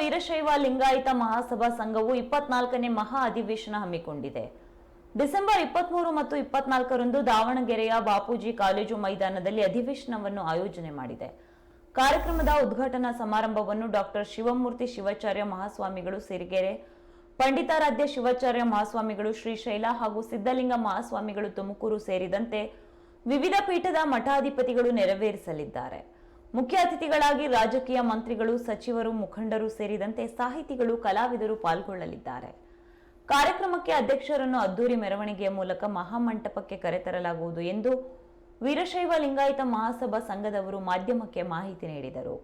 ವೀರಶೈವ ಲಿಂಗಾಯತ ಮಹಾಸಭಾ ಸಂಘವು ಇಪ್ಪತ್ನಾಲ್ಕನೇ ಮಹಾ ಅಧಿವೇಶನ ಹಮ್ಮಿಕೊಂಡಿದೆ. ಡಿಸೆಂಬರ್ ಇಪ್ಪತ್ಮೂರು ಮತ್ತು ಇಪ್ಪತ್ನಾಲ್ಕರಂದು ದಾವಣಗೆರೆಯ ಬಾಪೂಜಿ ಕಾಲೇಜು ಮೈದಾನದಲ್ಲಿ ಅಧಿವೇಶನವನ್ನು ಆಯೋಜನೆ ಮಾಡಿದೆ. ಕಾರ್ಯಕ್ರಮದ ಉದ್ಘಾಟನಾ ಸಮಾರಂಭವನ್ನು ಡಾಕ್ಟರ್ ಶಿವಮೂರ್ತಿ ಶಿವಾಚಾರ್ಯ ಮಹಾಸ್ವಾಮಿಗಳು ಸಿರಿಗೆರೆ, ಪಂಡಿತಾರಾಧ್ಯ ಶಿವಾಚಾರ್ಯ ಮಹಾಸ್ವಾಮಿಗಳು ಶ್ರೀಶೈಲ ಹಾಗೂ ಸಿದ್ಧಲಿಂಗ ಮಹಾಸ್ವಾಮಿಗಳು ತುಮಕೂರು ಸೇರಿದಂತೆ ವಿವಿಧ ಪೀಠದ ಮಠಾಧಿಪತಿಗಳು ನೆರವೇರಿಸಲಿದ್ದಾರೆ. ಮುಖ್ಯ ಅತಿಥಿಗಳಾಗಿ ರಾಜಕೀಯ ಮಂತ್ರಿಗಳು, ಸಚಿವರು, ಮುಖಂಡರು ಸೇರಿದಂತೆ ಸಾಹಿತಿಗಳು, ಕಲಾವಿದರು ಪಾಲ್ಗೊಳ್ಳಲಿದ್ದಾರೆ. ಕಾರ್ಯಕ್ರಮಕ್ಕೆ ಅಧ್ಯಕ್ಷರನ್ನು ಅದ್ದೂರಿ ಮೆರವಣಿಗೆಯ ಮೂಲಕ ಮಹಾಮಂಟಪಕ್ಕೆ ಕರೆತರಲಾಗುವುದು ಎಂದು ವೀರಶೈವ ಲಿಂಗಾಯತ ಮಹಾಸಭಾ ಸಂಘದವರು ಮಾಧ್ಯಮಕ್ಕೆ ಮಾಹಿತಿ ನೀಡಿದರು.